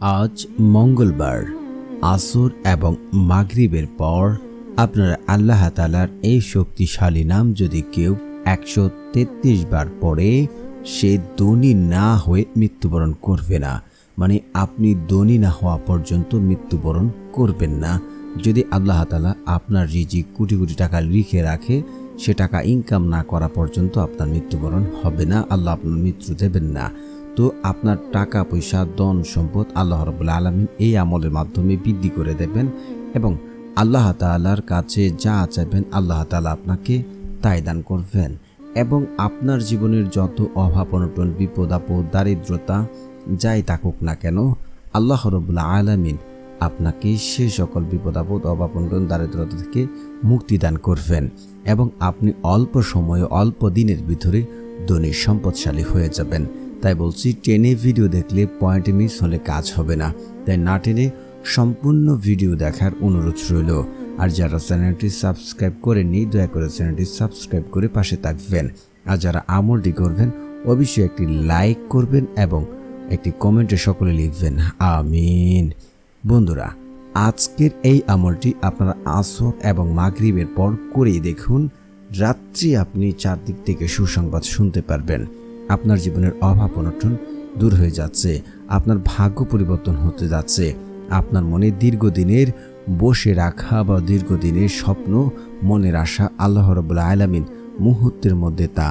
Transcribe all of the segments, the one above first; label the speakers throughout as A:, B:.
A: আজ মঙ্গলবার, আসর এবং মাগরিবের পর আপনারা আল্লাহ তালার এই শক্তিশালী নাম যদি কেউ একশো তেত্রিশ বার পড়ে, সে ধনী না হয়ে মৃত্যুবরণ করবে না। মানে আপনি ধনী না হওয়া পর্যন্ত মৃত্যুবরণ করবেন না। যদি আল্লাহ তালা আপনার রিজিক কোটি কোটি টাকা লিখে রাখে, সে টাকা ইনকাম না করা পর্যন্ত আপনার মৃত্যুবরণ হবে না, আল্লাহ আপনার মৃত্যু দেবেন না। তো আপনার টাকা, পয়সা, ধন, সম্পদ আল্লাহ রবুল্লা আলমিন এই আমলের মাধ্যমে বৃদ্ধি করে দেবেন এবং আল্লাহ তাআলার কাছে যা চাইবেন আল্লাহ তাআলা আপনাকে তাই দান করবেন এবং আপনার জীবনের যত অভাব, অনটন, বিপদ, আপদ, দারিদ্রতা যাই থাকুক না কেন, আল্লাহ রবুল্লা আলমিন আপনাকে সে সকল বিপদ, আপদ, অভাব, অনটন, দারিদ্রতা থেকে মুক্তি দান করবেন এবং আপনি অল্প সময়ে, অল্প দিনের ভিতরে ধনী, সম্পদশালী হয়ে যাবেন। তাই বলছি, টেনে ভিডিও দেখলে পয়েন্ট মিস হলে কাজ হবে না। তাই না টেনে সম্পূর্ণ ভিডিও দেখার অনুরোধ রইল। আর যারা চ্যানেলটি সাবস্ক্রাইব করেননি, দয়া করে চ্যানেলটি সাবস্ক্রাইব করে পাশে থাকবেন। আর যারা আমলটি করবেন, অবশ্যই একটি লাইক করবেন এবং একটি কমেন্টে সকলে লিখবেন, আমিন। বন্ধুরা, আজকের এই আমলটি আপনারা আসর এবং মাগরিবের পর করেই দেখুন। রাত্রি আপনি চারদিক থেকে সুসংবাদ শুনতে পারবেন। আপনার জীবনের অভাব অনটন দূর হয়ে যাচ্ছে, আপনার ভাগ্য পরিবর্তন হতে যাচ্ছে, আপনার মনে দীর্ঘদিনের বসে রাখা বা দীর্ঘদিনের স্বপ্ন, মনের আশা আল্লাহ রবুল্লা আলামিন মুহূর্তের মধ্যে তা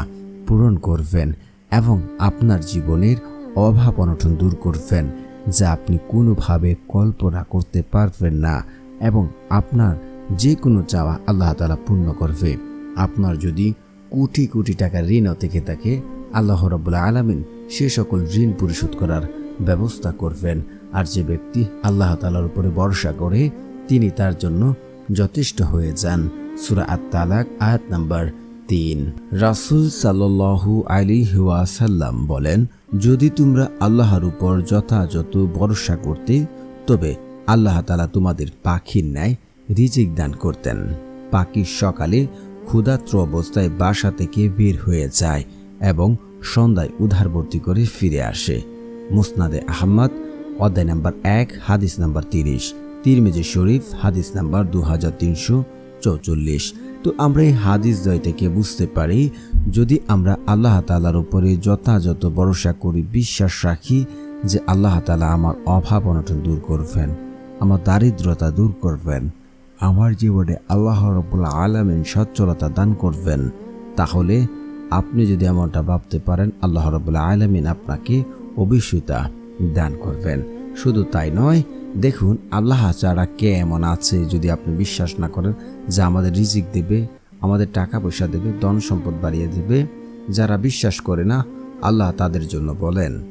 A: পূরণ করবেন এবং আপনার জীবনের অভাব অনটন দূর করবেন, যা আপনি কোনোভাবে কল্পনা করতে পারবেন না এবং আপনার যে কোনো চাওয়া আল্লাহ তালা পূর্ণ করবে। আপনার যদি কোটি কোটি টাকা ঋণও থেকে থাকে আল্লাহ রব্বুল্লা আলামিন সে সকল ঋণ পরিশোধ করার ব্যবস্থা করবেন। আর যে ব্যক্তি আল্লাহ তালার উপরে ভরসা করে, তিনি তার জন্য যথেষ্ট হয়ে যান। সুরা আত তালাক আয়াত নাম্বার তিন। রাসুল সাল্লু আলী সাল্লাম বলেন, যদি তোমরা আল্লাহর উপর যথাযথ ভরসা করতে, তবে আল্লাহ তালা তোমাদের পাখির ন্যায় রিজিক দান করতেন। পাখি সকালে ক্ষুধাত্র অবস্থায় বাসা থেকে বের হয়ে যায় এবং সন্ধ্যায় উধারবর্তী করে ফিরে আসে। মুসনাদে আহমদ, অধ্যায় নাম্বার এক, হাদিস নাম্বার তিরিশ, তিরমিজি শরীফ, হাদিস নাম্বার দু হাজার তিনশো চৌচল্লিশ। তো আমরা এই হাদিস দয় থেকে বুঝতে পারি, যদি আমরা আল্লাহ তালার উপরে যথাযথ ভরসা করি, বিশ্বাস রাখি যে আল্লাহ তালা আমার অভাব অনটন দূর করবেন, আমার দারিদ্রতা দূর করবেন, আমার জীবনে আল্লাহ রবুল্লা আলমিন সচ্ছলতা দান করবেন, তাহলে আপনি যদি এমনটা ভাবতে পারেন, আল্লাহ রবুল্লা আলমিন আপনাকে অবশ্যই দান করবেন। শুধু তাই নয়, দেখুন, আল্লাহ ছাড়া কে এমন আছে যদি আপনি বিশ্বাস না করেন, যে আমাদের রিজিক দেবে, আমাদের টাকা পয়সা দেবে ধন সম্পদ বাড়িয়ে দেবে। যারা বিশ্বাস করে না, আল্লাহ তাদের জন্য বলেন।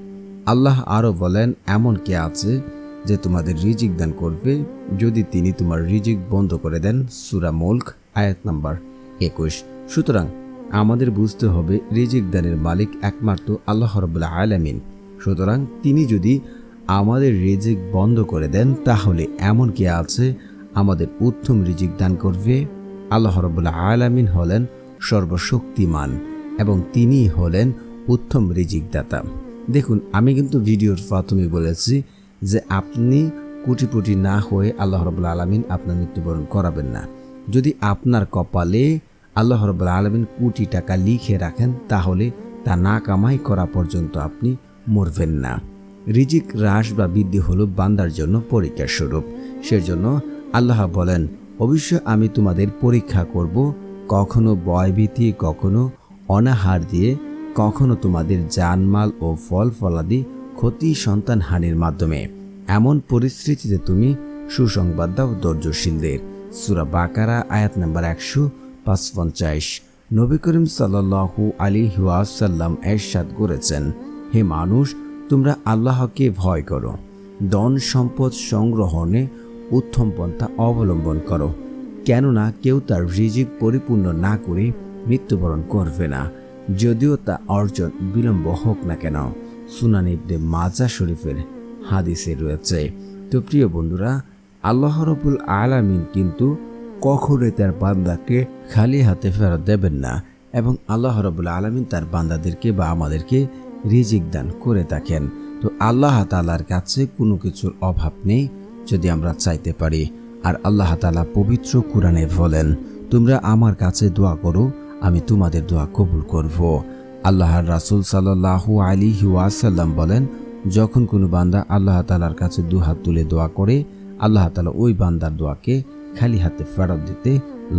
A: আল্লাহ আরও বলেন, এমন কে আছে যে তোমাদের রিজিক দান করবে? যদি তিনি তোমার রিজিক বন্ধ করে দেন, সুরা মুল্ক, আয়াত নাম্বার একুশ। সুতরাং আমাদের বুঝতে হবে রিজিক দানের মালিক একমাত্র আল্লাহ রবুল্লা আলামিন। সুতরাং তিনি যদি আমাদের রিজিক বন্ধ করে দেন, তাহলে এমন কে আছে? আমাদের উত্তম রিজিক দান করবে আল্লাহ রবুল্লা আলামিন হলেন সর্বশক্তিমান এবং তিনি হলেন উত্তম রিজিক দাতা। দেখুন, আমি কিন্তু ভিডিওর প্রথমে বলেছি যে আপনি কোটিপটি না হয়ে আল্লাহ রবুল্লা আলমিন আপনার মৃত্যুবরণ করাবেন না। যদি আপনার কপালে আল্লাহ রবুল্লা আলমিন কোটি টাকা লিখে রাখেন, তাহলে তা না কামাই করা পর্যন্ত আপনি মরবেন না। রিজিক হ্রাস বা বৃদ্ধি হলো বান্দার জন্য পরীক্ষার স্বরূপ। সেজন্য আল্লাহ বলেন অবশ্য আমি তোমাদের পরীক্ষা করব, কখনো ভয়ভীতি, কখনো অনাহার দিয়ে, কখনো তোমাদের জানমাল ও ফল ফলাদি ক্ষতি সন্তান হানির মাধ্যমে। এমন পরিস্থিতিতে তুমি সুসংবাদ দাও ধৈর্যশীলদের। সুরা বাকারা, আয়াত নাম্বার একশো পাঁচপঞ্চাশ নবী করিম সাল্লাহু আলী ওয়াসাল্লাম এরশাদ করেছেন, হে মানুষ, তোমরা আল্লাহকে ভয় করো। ধন সম্পদ সংগ্রহণে উত্তম পন্থা অবলম্বন করো। কেননা কেউ তার রিজিক পরিপূর্ণ না করে মৃত্যুবরণ করবে না। যদিও তা অর্জন বিলম্ব হোক না কেন। সুনান ইবনে মাজা শরীফের হাদিসে রয়েছে। তো প্রিয় বন্ধুরা, আল্লাহ রবুল আলামিন কিন্তু কখনোই তার বান্দাকে খালি হাতে ফেরত দেবেন না এবং আল্লাহ রবুল আলামিন তার বান্দাদেরকে বা আমাদেরকে রিজিক দান করে থাকেন। তো তো আল্লাহ তালার কাছে কোনো কিছুর অভাব নেই যদি আমরা চাইতে পারি। আর আল্লাহ তালা পবিত্র কোরআনে বলেন, তোমরা আমার কাছে দোয়া করো, আমি তোমাদের দোয়া কবুল করব। আল্লাহর রাসুল সাল্লাহু আলী ওয়াসাল্লাম বলেন, যখন কোনো বান্দা আল্লাহ তালার কাছে দুহাত তুলে দোয়া করে, আল্লাহ তালা ওই বান্দার দোয়াকে খালি হাতে ফেরত দিতে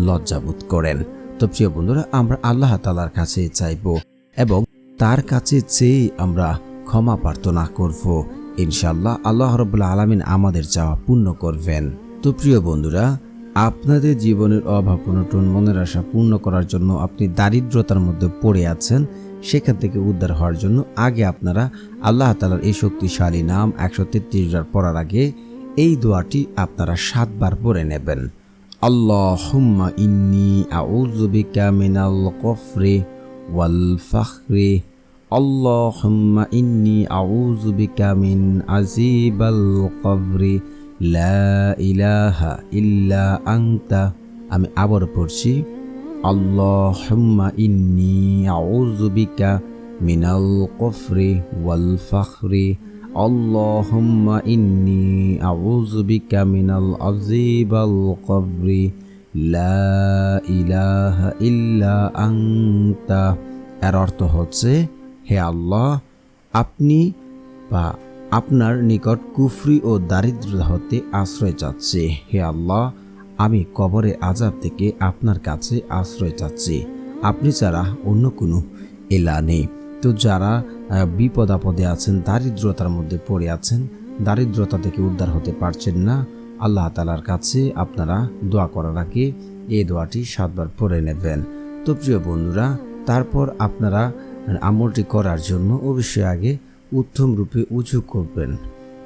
A: লজ্জাবোধ করেন। তো প্রিয় বন্ধুরা, আমরা আল্লাহ তালার কাছে চাইব এবং তার কাছে চেয়ে আমরা ক্ষমা প্রার্থনা করব। ইনশাল্লাহ আল্লাহ রবুল্লা আলমিন আমাদের চাওয়া পূর্ণ করবেন। তো প্রিয় বন্ধুরা, আপনাদের জীবনের অভাব, অনটন, মনের আশা পূর্ণ করার জন্য আপনি দারিদ্রতার মধ্যে পড়ে আছেন, সেখান থেকে উদ্ধার হওয়ার জন্য আগে আপনারা আল্লাহ তালার এই শক্তিশালী নাম একশো তেত্রিশ পড়ার আগে এই দোয়াটি আপনারা সাতবার পড়ে নেবেন। ইন্নি ওয়াল ইন্নি মিন লা ইলাহা ইল্লা আমি আবার পড়ছি। আল্লাহুম্মা ইন্নি আউযুবিকা মিনাল কফরি ওয়াল ফাখরি। اللهم إني أعوذ بك من العذاب القبر لا إله إلا أنت এর অর্থ হচ্ছে হে আল্লাহ আপনি বা আপনার নিকট কুফরি ও দারিদ্রতা হতে আশ্রয় চাচ্ছি হে আল্লাহ আমি কবরে আজাব থেকে আপনার কাছে আশ্রয় চাচ্ছি আপনি ছাড়া অন্য কোনো এলা নেই তো যারা বিপদ আপদে আছেন, দারিদ্রতার মধ্যে পড়ে আছেন, দারিদ্রতা থেকে উদ্ধার হতে পারছেন না। আল্লাহ তালার কাছে আপনারা দোয়া করার আগে এই দোয়াটি সাতবার পড়ে নেবেন। তো প্রিয় বন্ধুরা, তারপর আপনারা আমলটি করার জন্য অবশ্যই আগে উত্তম রূপে উঁচু করবেন।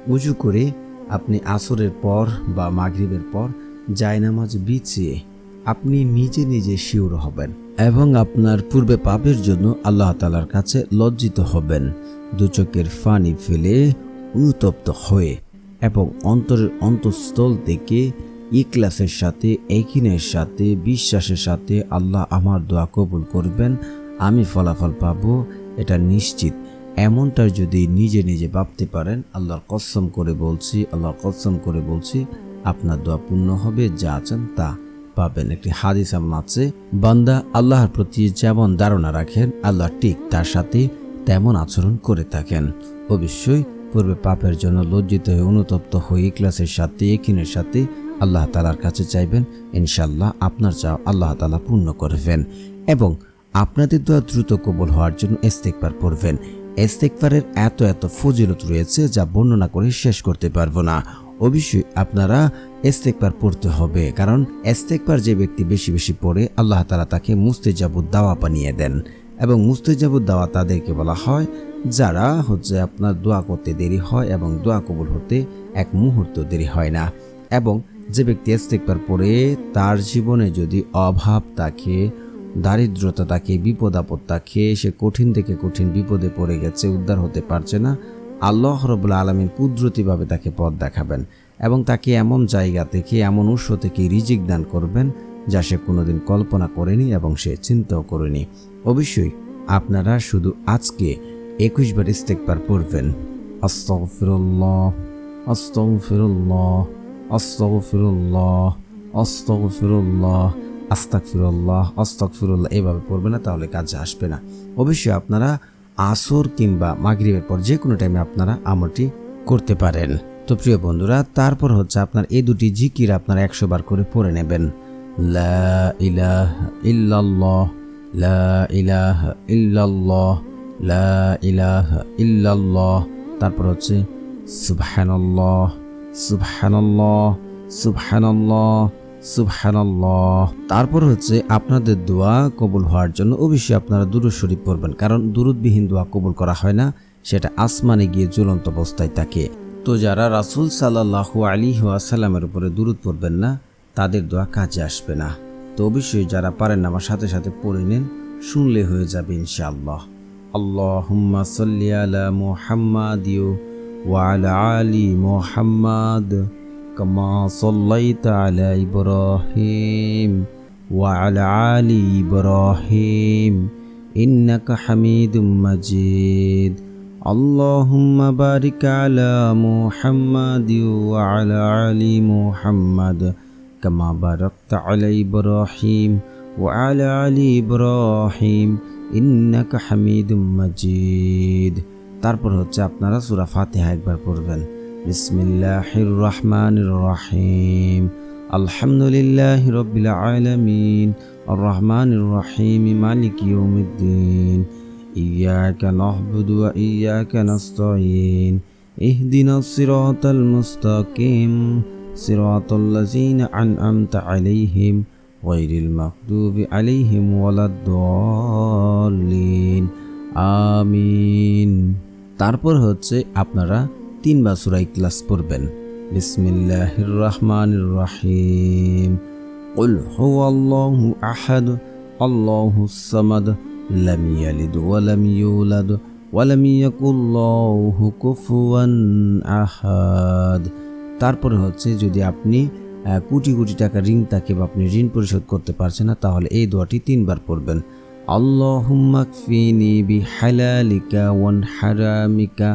A: উঁচু করে আপনি আসরের পর বা মাগরিবের পর জায়নামাজ বিছিয়ে আপনি নিজে নিজে শিওর হবেন। এবং আপনার পূর্বে পাপের জন্য আল্লাহ তালার কাছে লজ্জিত হবেন। দু চোখের ফানি ফেলে অনুতপ্ত হয়ে এবং অন্তরের অন্তঃস্থল থেকে ইকলাসের সাথে একিনের সাথে, বিশ্বাসের সাথে আল্লাহ আমার দোয়া কবুল করবেন। আমি ফলাফল পাব, এটা নিশ্চিত। এমনটা যদি নিজে নিজে ভাবতে পারেন, আল্লাহর কসম করে বলছি, আল্লাহর কসম করে বলছি, আপনার দোয়া পূর্ণ হবে, যা আছেন তা পাবেন একটি হাদিস এমন আছে, বান্দা আল্লাহর প্রতি যেমন ধারণা রাখেন, আল্লাহ ঠিক তার সাথে তেমন আচরণ করে থাকেন। অবশ্যই পূর্বে পাপের জন্য লজ্জিত হয়ে অনুতপ্ত হয়ে ক্লাসের সাথে একিনের সাথে আল্লাহ তালার কাছে চাইবেন ইনশাল্লাহ আপনার চাও আল্লাহ তালা পূর্ণ করবেন এবং আপনাদের দোয়া দ্রুত কবল হওয়ার জন্য এস্তেকবার পড়বেন এস্তেকবারের এত এত ফজিলত রয়েছে যা বর্ণনা করে শেষ করতে পারব না। অবশ্যই আপনারা এস্তেকবার পড়তে হবে। কারণ এস্তেকবার যে ব্যক্তি বেশি বেশি পড়ে, আল্লাহ তালা তাকে মুস্তেজাবুদ দাওয়া বানিয়ে দেন এবং মুস্তেজাবুদ দাওয়া তাদেরকে বলা হয় যারা হচ্ছে আপনার দোয়া করতে দেরি হয় এবং দোয়া কবুল হতে এক মুহূর্ত দেরি হয় না। এবং যে ব্যক্তি এস্তেকবার পড়ে, তার জীবনে যদি অভাব থাকে, দারিদ্রতা তাকে বিপদ আপদ তাকে সে কঠিন থেকে কঠিন বিপদে পড়ে গেছে, উদ্ধার হতে পারছে না আল্লাহ রবুল্লা আলমিন কুদরতিভাবে তাকে পথ দেখাবেন এবং তাকে এমন জায়গা থেকে, এমন উৎস থেকে রিজিক দান করবেন যা সে কোনোদিন কল্পনা করেনি এবং সে চিন্তাও করেনি। অবশ্যই আপনারা শুধু আজকে একুশবার ইস্তেকবার পড়বেন। আস্তফিরুল্লাহ আস্তফিরুল্লাহ আস্তফিরুল্লাহ আস্তফিরুল্লাহ এইভাবে পড়বে না, তাহলে কাজে আসবে না। অবশ্যই আপনারা আসর কিংবা মাগরিবের পর যে কোনো টাইমে আপনারা আমলটি করতে পারেন। তো প্রিয় বন্ধুরা, তারপর হচ্ছে আপনার এই দুটি জিকির আপনারা একশো বার করে পড়ে নেবেন। লা লা লা তারপর হচ্ছে সুবহানাল্লাহ সুবহানাল্লাহ সুবহানাল্লাহ সুবহানাল্লাহ। তারপর হচ্ছে আপনাদের দোয়া কবুল হওয়ার জন্য অবশ্যই আপনারা দুরুদ শরীফ পড়বেন, কারণ দুরুদবিহীন দোয়া কবুল করা হয় না, সেটা আসমানে গিয়ে জ্বলন্ত অবস্থায় থাকে। তো যারা রাসুল সাল্লাহু আলী ওয়াসাল্লামের উপরে দুরুদ পড়বেন না, তাদের দোয়া কাজে আসবে না। তো অবশ্যই যারা পারেন আমার সাথে সাথে পড়ে নিন, শুনলে হয়ে যাবে ইনশাআল্লাহ। আল্লাহুম্মা সাল্লি আলা মুহাম্মাদিউ ওয়া আলা আলি মুহাম্মাদ। كما صليت على إبراهيم وعلى آل إبراهيم إنك حميد مجيد اللهم بارك على محمد وعلى آل محمد كما باركت على إبراهيم وعلى آل إبراهيم إنك حميد مجيد তারপর হচ্ছে আপনারা সূরা ফাতিহা একবার পড়বেন বিসমিল্লাহির রহমানির রহিম আলহামদুলিল্লাহি রাব্বিল আলামিন আর রহমানির রহিম মালিকি ইয়াউমিদ্দিন إياك نعبد وإياك نستعين اهدنا الصراط المستقيم صراط الذين أنعمت عليهم غير المغضوب عليهم ولا الضالين আমিন তারপর হচ্ছে আপনারা তিনবার সূরা ইখলাস পড়বেন বিসমিল্লাহির রহমানির রহিম قل هو الله أحد الله الصمد لم يلد ولم يولد ولم يكن له كفوا أحد তারপরে হচ্ছে যদি আপনি আহ, কোটি কোটি টাকা ঋণ থাকে বা আপনি ঋণ পরিশোধ করতে পারছেন না তাহলে এই দোয়াটি তিনবার পড়বেন আল্লাহুম্মা কফিনি বিহালালিকা ওয়ান হারামিকা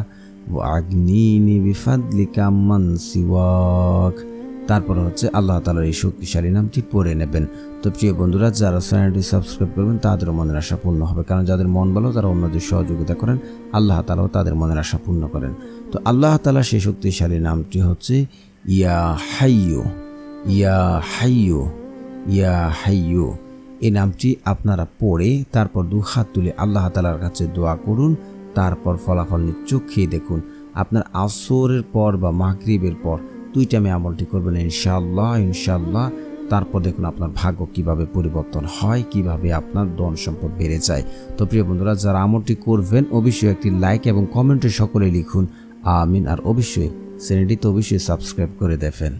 A: তারপর হচ্ছে আল্লাহ তালার এই শক্তিশালী নামটি পড়ে নেবেন। তো প্রিয় বন্ধুরা, যারা চ্যানেলটি সাবস্ক্রাইব করবেন তাদেরও মনের আশা পূর্ণ হবে। কারণ যাদের মন ভালো, তারা অন্যদের সহযোগিতা করেন, আল্লাহ তালাও তাদের মনের আশা পূর্ণ করেন। তো আল্লাহ তালা সেই শক্তিশালী নামটি হচ্ছে ইয়া হাইয়ো ইয়া হাইয়ো ইয়া হাইয়ো এই নামটি আপনারা পড়ে তারপর দু হাত তুলে আল্লাহ তালার কাছে দোয়া করুন। তারপর ফলাফল চোখ খেয়ে দেখুন। আপনার আসরের পর বা মাগরিবের পর দুই টাইমে আমলটি করবেন ইনশাল্লাহ ইনশাল্লাহ তারপর দেখুন আপনার ভাগ্য কীভাবে পরিবর্তন হয়, কীভাবে আপনার ধন সম্পদ বেড়ে যায়। তো প্রিয় বন্ধুরা, যারা আমলটি করবেন, অবশ্যই একটি লাইক এবং কমেন্টে সকলে লিখুন, আমিন। আর অবশ্যই চ্যানেলটি তো অবশ্যই সাবস্ক্রাইব করে দেবেন